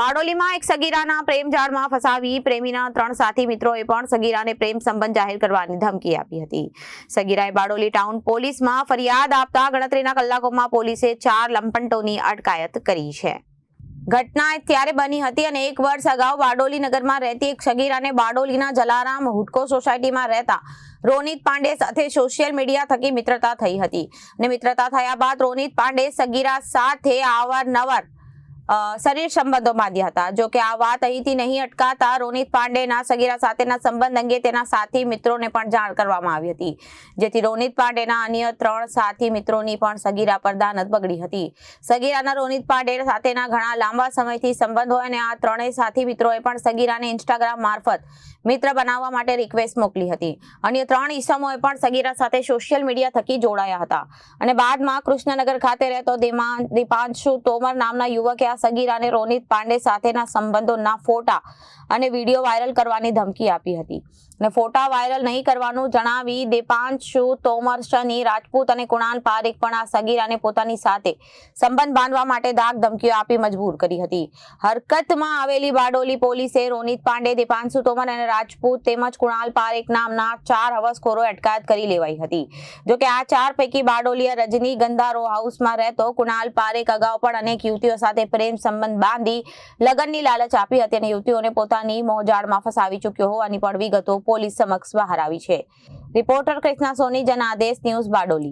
બારડોલીમાં એક સગીરાના પ્રેમ જાળમાં ફસાવી પ્રેમીના ત્રણ સાથી મિત્રોએ પણ સગીરાને પ્રેમ સંબંધ જાહેર કરવાની ધમકી આપી હતી. સગીરાએ બારડોલી ટાઉન પોલીસમાં ફરિયાદ આપતા ગણતરીના કલાકોમાં પોલીસે ચાર લંપટોની અટકાયત કરી છે. ઘટના ત્યારે બની હતી અને એક વર્ષ અગાઉ બારડોલી નગરમાં રહેતી એક સગીરાને બારડોલીના જલારામ હુડકો સોસાયટીમાં રહેતા રોનિત પાંડે સાથે સોશિયલ મીડિયા થકી મિત્રતા થઈ હતી. અને મિત્રતા થયા બાદ રોનિત પાંડે સગીરા સાથે અવારનવાર શરીર સંબંધો બાંધ્યા હતા. જો કે આ વાત અહીંથી નહીં અટકાતા રોનિત પાંડેના સગીરા સાથેના સંબંધ અંગે તેના સાથી મિત્રોને પણ જાણ કરવામાં આવી હતી. જેથી રોનિત પાંડેના અન્ય ત્રણ સાથી મિત્રોની પણ સગીરા પર દાનત બગડી હતી. સગીરાના રોનિત પાંડે સાથેના ઘણા લાંબા સમયથી સંબંધ હોય અને આ ત્રણેય સાથી મિત્રોએ પણ સગીરાને ઇન્સ્ટાગ્રામ મારફત મિત્ર બનાવવા માટે રિક્વેસ્ટ મોકલી હતી. અન્ય ત્રણ ઈસમોએ પણ સગીરા સાથે સોશિયલ મીડિયા થકી જોડાયા હતા. અને બાદમાં કૃષ્ણનગર ખાતે રહેતો દીપાંશુ તોમર નામના યુવકે આ સગીરાને રોનિત પાંડે સાથેના સંબંધોના ફોટા અને વીડિયો વાયરલ કરવાની ધમકી આપી હતી. અને ફોટા વાયરલ નહીં કરવાનું જણાવી દેપાંશુ, તોમર શની, રાજપૂત અને કુણાલ પારેખ પણ આ સગીરાને પોતાની સાથે સંબંધ બાંધવા માટે ધાક ધમકીઓ આપી મજબૂર કરી હતી. હરકતમાં આવેલી બારડોલી પોલીસે રોનિત પાંડે, દેપાંશુ, તોમર અને રાજપૂત તેમજ કુણાલ પારેખ નામના ચાર હવસખોરો અટકાયત કરી લેવાઈ હતી. જોકે આ ચાર પૈકી બારડોલીયા રજની ગંધારો હાઉસમાં રહેતો કુણાલ પારેખ અગાઉ પણ અનેક યુવતીઓ સાથે પ્રેમ સંબંધ બાંધી લગ્નની લાલચ આપી હતી અને યુવતીઓને પોતાની મોહજાળમાં ફસાવી ચૂક્યો હોવાની પણ વિગતો પોલીસ સમક્ષ બહાર આવી છે. Reporter Krishna Soni, Janadesh news Bardoli.